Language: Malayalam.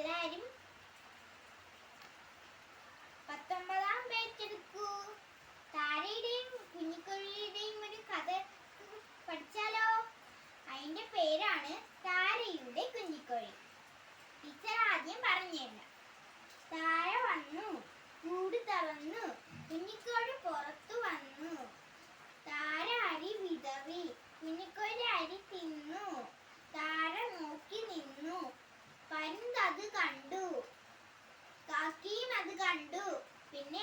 എല്ലാരും പത്തൊമ്പതാം പേജ് എടുക്കൂ. താരയുടെയും കുഞ്ഞിക്കൊഴിയുടെയും ഒരു കഥ പഠിച്ചാലോ? അതിന്റെ പേരാണ് താരയുടെ കുഞ്ഞിക്കൊഴി. ടീച്ചർ ആദ്യം പറഞ്ഞില്ല താര വന്നു കൂട് തുറന്നു അത് കണ്ടു. കാക്കിയും അത് കണ്ടു. പിന്നെ